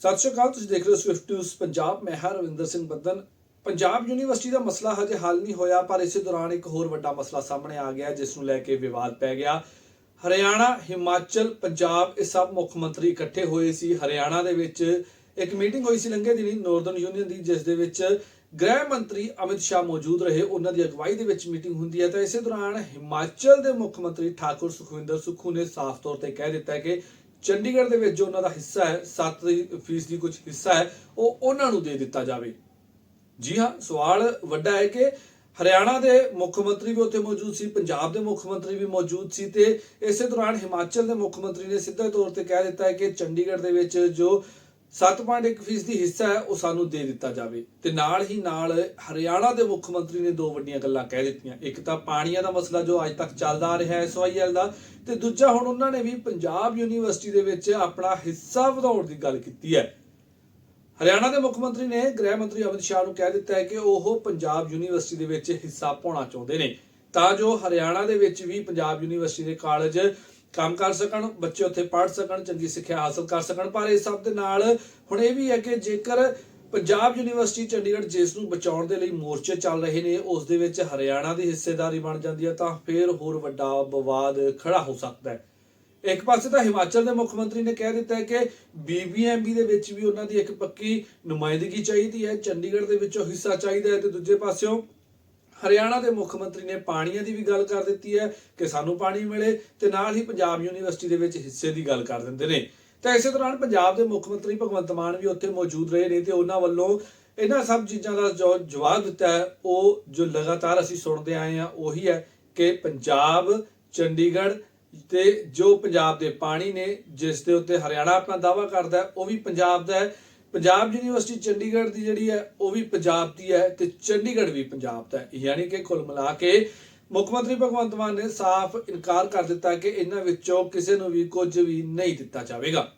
ਸਤਿ ਸ਼੍ਰੀ ਅਕਾਲ, ਤੁਸੀਂ ਦੇਖ ਰਹੇ ਹੋ ਸਵਿਫਟ ਨਿਊਜ਼ ਪੰਜਾਬ। ਮੈਂ ਹਾਂ ਸਿੰਘ ਬੱਦਨ ਪੰਜਾਬ ਯੂਨੀਵਰਸਿਟੀ ਦਾ ਮਸਲਾ ਹਜੇ ਹੱਲ ਨਹੀਂ ਹੋਇਆ, ਪਰ ਇਸੇ ਦੌਰਾਨ ਇੱਕ ਹੋਰ ਵੱਡਾ ਮਸਲਾ ਸਾਹਮਣੇ ਆ ਗਿਆ, ਜਿਸ ਨੂੰ ਲੈ ਕੇ ਵਿਵਾਦ ਪੈ ਗਿਆ। ਹਰਿਆਣਾ, ਹਿਮਾਚਲ, ਪੰਜਾਬ, ਇਹ ਸਭ ਮੁੱਖ ਮੰਤਰੀ ਇਕੱਠੇ ਹੋਏ ਸੀ। ਹਰਿਆਣਾ ਦੇ ਵਿੱਚ ਇੱਕ ਮੀਟਿੰਗ ਹੋਈ ਸੀ ਲੰਘੇ ਦਿਨੀ ਨਾਰਥਰਨ ਯੂਨੀਅਨ ਦੀ, ਜਿਸ ਦੇ ਵਿੱਚ ਗ੍ਰਹਿ ਮੰਤਰੀ ਅਮਿਤ ਸ਼ਾਹ ਮੌਜੂਦ ਰਹੇ। ਉਹਨਾਂ ਦੀ ਅਗਵਾਈ ਦੇ ਵਿੱਚ ਮੀਟਿੰਗ ਹੁੰਦੀ ਹੈ। ਤਾਂ ਇਸੇ ਦੌਰਾਨ ਹਿਮਾਚਲ ਦੇ ਮੁੱਖ ਮੰਤਰੀ ਠਾਕੁਰ ਸੁਖਵਿੰਦਰ ਸੁੱਖੂ ਨੇ ਸਾਫ਼ ਤੌਰ ਤੇ ਕਹਿ ਦਿੱਤਾ ਕਿ ਚੰਡੀਗੜ੍ਹ ਦੇ ਵਿੱਚ ਜੋ ਉਹਨਾਂ ਦਾ ਹਿੱਸਾ ਹੈ 7% ਦੀ ਕੁਝ ਹਿੱਸਾ ਹੈ, ਉਹ ਉਹਨਾਂ ਨੂੰ ਦੇ ਦਿੱਤਾ ਜਾਵੇ। ਜੀ ਹਾਂ, ਸਵਾਲ ਵੱਡਾ ਹੈ ਕਿ ਹਰਿਆਣਾ ਦੇ ਮੁੱਖ ਮੰਤਰੀ ਵੀ ਉੱਥੇ ਮੌਜੂਦ ਸੀ, ਪੰਜਾਬ ਦੇ ਮੁੱਖ ਮੰਤਰੀ ਵੀ ਮੌਜੂਦ ਸੀ ਤੇ ਇਸੇ ਦੌਰਾਨ ਹਿਮਾਚਲ ਦੇ ਮੁੱਖ ਮੰਤਰੀ ਨੇ ਸਿੱਧੇ ਤੌਰ ਤੇ ਕਹਿ ਦਿੱਤਾ ਹੈ ਕਿ ਚੰਡੀਗੜ੍ਹ ਦੇ ਵਿੱਚ ਜੋ 7.1% ਦੀ ਹਿੱਸਾ ਹੈ, ਉਹ ਸਾਨੂੰ ਦੇ ਦਿੱਤਾ ਜਾਵੇ। ਤੇ ਨਾਲ ਹੀ ਨਾਲ ਹਰਿਆਣਾ ਦੇ ਮੁੱਖ ਮੰਤਰੀ ਨੇ ਦੋ ਵੱਡੀਆਂ ਗੱਲਾਂ ਕਹਿ ਦਿੱਤੀਆਂ। ਇੱਕ ਤਾਂ ਪਾਣੀਆਂ ਦਾ ਮਸਲਾ ਜੋ ਅੱਜ ਤੱਕ ਚੱਲਦਾ ਆ ਰਿਹਾ ਹੈ ਐਸਵਾਈਐਲ ਦਾ, ਤੇ ਦੂਜਾ ਹੁਣ ਉਹਨਾਂ ਨੇ ਵੀ ਪੰਜਾਬ ਯੂਨੀਵਰਸਿਟੀ ਦੇ ਵਿੱਚ ਆਪਣਾ ਹਿੱਸਾ ਵਧਾਉਣ ਦੀ ਗੱਲ ਕੀਤੀ ਹੈ। ਹਰਿਆਣਾ ਦੇ ਮੁੱਖ ਮੰਤਰੀ ਨੇ ਗ੍ਰਹਿ ਮੰਤਰੀ ਅਮਿਤ ਸ਼ਾਹ ਨੂੰ ਕਹਿ ਦਿੱਤਾ ਹੈ ਕਿ ਉਹ ਪੰਜਾਬ ਯੂਨੀਵਰਸਿਟੀ ਦੇ ਵਿੱਚ ਹਿੱਸਾ ਪਾਉਣਾ ਚਾਹੁੰਦੇ ਨੇ। ਤਾਂ ਜੋ ਹਰਿਆਣਾ ਦੇ ਵਿੱਚ ਵੀ ਪੰਜਾਬ ਯੂਨੀਵਰਸਿਟੀ ਦੇ ਕਾਲਜ ਕੰਮ ਕਰ ਸਕਣ, ਬੱਚੇ ਉੱਥੇ ਪੜ੍ਹ ਸਕਣ, ਚੰਗੀ ਸਿੱਖਿਆ ਹਾਸਲ ਕਰ ਸਕਣ, ਪਰ ਇਸ ਸਭ ਦੇ ਨਾਲ ਹੁਣ ਇਹ ਵੀ ਹੈ ਕਿ ਜੇਕਰ ਪੰਜਾਬ ਯੂਨੀਵਰਸਿਟੀ ਚੰਡੀਗੜ੍ਹ ਜਿਸ ਨੂੰ ਬਚਾਉਣ ਦੇ ਲਈ ਮੋਰਚੇ ਚੱਲ ਰਹੇ ਨੇ, ਉਸ ਦੇ ਵਿੱਚ ਹਰਿਆਣਾ ਦੀ ਹਿੱਸੇਦਾਰੀ ਬਣ ਜਾਂਦੀ ਹੈ, ਤਾਂ ਫਿਰ ਹੋਰ ਵੱਡਾ ਵਿਵਾਦ ਖੜਾ ਹੋ ਸਕਦਾ ਹੈ। ਇੱਕ ਪਾਸੇ ਤਾਂ ਹਿਮਾਚਲ ਦੇ ਮੁੱਖ ਮੰਤਰੀ ਨੇ ਕਹਿ ਦਿੱਤਾ ਹੈ ਕਿ ਬੀਬੀਐਮਬੀ ਦੇ ਵਿੱਚ ਵੀ ਉਹਨਾਂ ਦੀ ਇੱਕ ਪੱਕੀ ਨੁਮਾਇੰਦਗੀ ਚਾਹੀਦੀ ਹੈ, ਚੰਡੀਗੜ੍ਹ ਦੇ ਵਿੱਚੋਂ ਹਿੱਸਾ ਚਾਹੀਦਾ ਹੈ ਤੇ ਦੂਜੇ ਪਾਸਿਓਂ ਹਰਿਆਣਾ ਦੇ ਮੁੱਖ ਮੰਤਰੀ ਨੇ ਪਾਣੀਆਂ ਦੀ ਵੀ ਗੱਲ ਕਰ ਦਿੱਤੀ ਹੈ ਕਿ ਸਾਨੂੰ ਪਾਣੀ ਮਿਲੇ ਤੇ ਨਾਲ ਹੀ ਪੰਜਾਬ ਯੂਨੀਵਰਸਿਟੀ ਦੇ ਵਿੱਚ ਹਿੱਸੇ ਦੀ ਗੱਲ ਕਰ ਦਿੰਦੇ ਨੇ। ਤਾਂ ਇਸੇ ਦੌਰਾਨ ਪੰਜਾਬ ਦੇ ਮੁੱਖ ਮੰਤਰੀ ਭਗਵੰਤ ਮਾਨ ਵੀ ਉੱਥੇ ਮੌਜੂਦ ਰਹੇ ਨੇ ਤੇ ਉਹਨਾਂ ਵੱਲੋਂ ਇਹਨਾਂ ਸਭ ਚੀਜ਼ਾਂ ਦਾ ਜੋ ਜਵਾਬ ਦਿੱਤਾ ਹੈ, ਉਹ ਜੋ ਲਗਾਤਾਰ ਅਸੀਂ ਸੁਣਦੇ ਆਏ ਹਾਂ, ਉਹੀ ਹੈ ਕਿ ਪੰਜਾਬ, ਚੰਡੀਗੜ੍ਹ ਤੇ ਜੋ ਪੰਜਾਬ ਦੇ ਪਾਣੀ ਨੇ, ਜਿਸ ਦੇ ਉੱਤੇ ਹਰਿਆਣਾ ਆਪਣਾ ਦਾਵਾ ਕਰਦਾ ਉਹ ਵੀ ਪੰਜਾਬ ਦਾ ਹੈ। ਪੰਜਾਬ ਯੂਨੀਵਰਸਿਟੀ ਚੰਡੀਗੜ੍ਹ ਦੀ ਜਿਹੜੀ ਹੈ, ਉਹ ਵੀ ਪੰਜਾਬ ਦੀ ਹੈ ਤੇ ਚੰਡੀਗੜ੍ਹ ਵੀ ਪੰਜਾਬ ਦਾ ਹੈ। ਯਾਨੀ ਕਿ ਕੁੱਲ ਮਿਲਾ ਕੇ ਮੁੱਖ ਮੰਤਰੀ ਭਗਵੰਤ ਮਾਨ ਨੇ ਸਾਫ਼ ਇਨਕਾਰ ਕਰ ਦਿੱਤਾ ਕਿ ਇਹਨਾਂ ਵਿੱਚੋਂ ਕਿਸੇ ਨੂੰ ਵੀ ਕੁਝ ਵੀ ਨਹੀਂ ਦਿੱਤਾ ਜਾਵੇਗਾ।